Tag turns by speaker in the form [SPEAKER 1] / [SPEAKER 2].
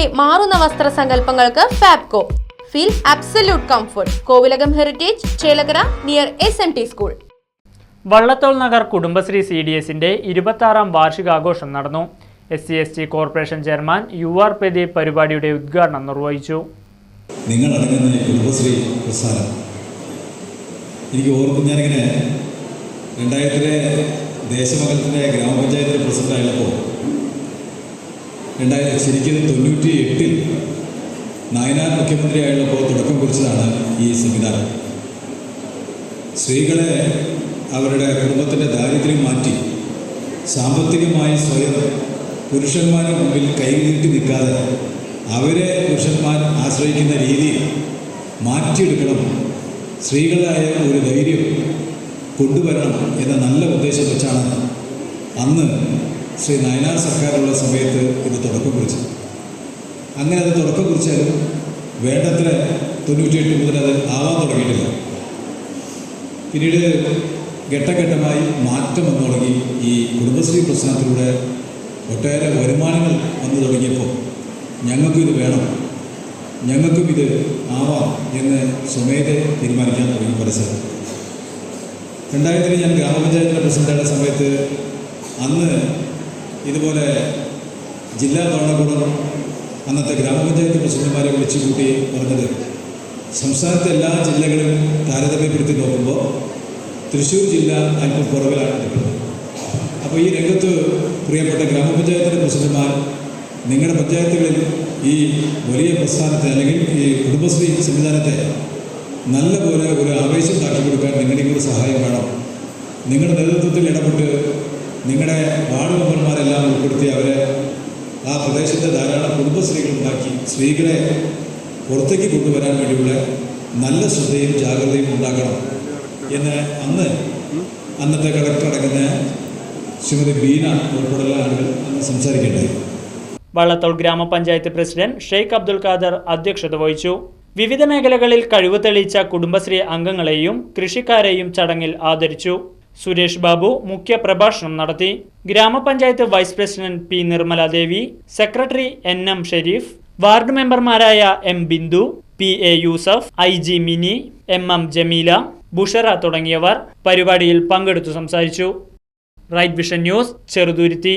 [SPEAKER 1] തലമുറയുടെ മാറുന്ന വസ്ത്ര സങ്കല്പങ്ങൾക്ക് Fabco. Feel absolute comfort Kovilakam heritage Chelakkara near S N T school
[SPEAKER 2] Vallathol Nagar Kudumbashree C D എസിന്റെ ഇരുപത്താറാം വാർഷികാഘോഷം നടന്നു. S C S T corporation chairman U R Pradeep പരിപാടിയുടെ ഉദ്ഘാടനം നിർവഹിച്ചു.
[SPEAKER 3] നിങ്ങൾ അടങ്ങുന്ന കുടുംബശ്രീ പ്രസ്ഥാനം എനിക്ക് ഓർക്കും ഞാനിങ്ങനെ രണ്ടായിരത്തിലെ ദേശമംഗലത്തിന്റെ ഗ്രാമപഞ്ചായത്തിന്റെ പ്രസിഡന്റായപ്പോൾ രണ്ടായിരത്തി ശരിക്കും തൊണ്ണൂറ്റി എട്ടിൽ നായനാർ മുഖ്യമന്ത്രിയായുള്ളപ്പോൾ തുടക്കം കുറിച്ചതാണ് ഈ സംവിധാനം സ്ത്രീകളെ അവരുടെ കുടുംബത്തിന്റെ ദാരിദ്ര്യം മാറ്റി സാമ്പത്തികമായി സ്വയം പുരുഷന്മാരുടെ മുമ്പിൽ കൈനീട്ടി നിൽക്കാതെ അവരെ പുരുഷന്മാർ ആശ്രയിക്കുന്ന രീതിയിൽ മാറ്റിയെടുക്കണം. സ്ത്രീകളായ ഒരു ധൈര്യം കൊണ്ടുവരണം എന്ന നല്ല ഉദ്ദേശം വെച്ചാണ് അന്ന് ശ്രീ നയനാർ സർക്കാരുള്ള സമയത്ത് ഇത് തുടക്കം കുറിച്ചത് അങ്ങനെ അത് തുടക്കം കുറിച്ചാലും വേണ്ടത്ര തൊണ്ണൂറ്റിയെട്ട് മുതൽ അത് ആവാൻ തുടങ്ങിയിട്ടില്ല. പിന്നീട് ഘട്ടഘട്ടമായി മാറ്റം വന്നു തുടങ്ങി ഈ കുടുംബശ്രീ പ്രസ്ഥാനത്തിലൂടെ ഒട്ടേറെ വരുമാനങ്ങൾ വന്നു തുടങ്ങിയപ്പോൾ ഞങ്ങൾക്കും ഇത് വേണം. ഞങ്ങൾക്കും ഇത് ആവാം എന്ന് സ്വമേധ തീരുമാനിക്കാൻ തുടങ്ങി പരസ്യം രണ്ടായിരത്തിൽ ഞാൻ ഗ്രാമപഞ്ചായത്തിന്റെ പ്രസിഡന്റായ സമയത്ത് അന്ന് ഇതുപോലെ ജില്ലാ ഭരണകൂടം അന്നത്തെ ഗ്രാമപഞ്ചായത്ത് പ്രസിഡന്റുമാരെ വിളിച്ചു കൂട്ടി പറഞ്ഞത് സംസ്ഥാനത്തെ എല്ലാ ജില്ലകളും താരതമ്യപ്പെടുത്തി നോക്കുമ്പോൾ തൃശ്ശൂർ ജില്ല അല്പം പുറകിലാണ് നിൽക്കുന്നത്. അപ്പോൾ ഈ രംഗത്ത് പ്രിയപ്പെട്ട ഗ്രാമപഞ്ചായത്തിന്റെ പ്രസിഡന്റുമാർ നിങ്ങളുടെ പഞ്ചായത്തുകളിൽ ഈ വലിയ പ്രസ്ഥാനത്തെ അല്ലെങ്കിൽ ഈ കുടുംബശ്രീ സംവിധാനത്തെ നല്ലപോലെ ഒരു ആവേശം ഉണ്ടാക്കി കൊടുക്കാൻ നിങ്ങളുടെ കൂടി സഹായം വേണം. നിങ്ങളുടെ നേതൃത്വത്തിൽ ഇടപെട്ട് നിങ്ങളുടെ വാർഡ് മെമ്പർമാരെല്ലാം ഉൾപ്പെടുത്തി അവരെ ആ പ്രദേശത്തെ ധാരാളം കുടുംബശ്രീകൾ ഉണ്ടാക്കി സ്ത്രീകളെ പുറത്തേക്ക് കൊണ്ടുവരാൻ വേണ്ടിയുള്ള നല്ല ശ്രദ്ധയും ജാഗ്രതയും ഉണ്ടാക്കണം എന്ന് അന്ന് അന്നത്തെ കളക്ടർ അടങ്ങുന്ന ശ്രീമതി ബീന ഉൾപ്പെടെയുള്ള ആളുകൾ അന്ന് സംസാരിക്കേണ്ടായി
[SPEAKER 2] വള്ളത്തോൾ ഗ്രാമപഞ്ചായത്ത് പ്രസിഡന്റ് ഷെയ്ഖ് അബ്ദുൽ ഖാദർ അധ്യക്ഷത വഹിച്ചു. വിവിധ മേഖലകളിൽ കഴിവ് തെളിയിച്ച കുടുംബശ്രീ അംഗങ്ങളെയും കൃഷിക്കാരെയും ചടങ്ങിൽ ആദരിച്ചു. സുരേഷ് ബാബു മുഖ്യ പ്രഭാഷണം നടത്തി. ഗ്രാമപഞ്ചായത്ത് vice president P Nirmala Devi secretary N M Sharif ward മെമ്പർമാരായ M Bindu P A Yusuf I G Mini M M Jameela Bushra തുടങ്ങിയവർ പരിപാടിയിൽ പങ്കെടുത്തു സംസാരിച്ചു. Right vision news Cheruthuruthy.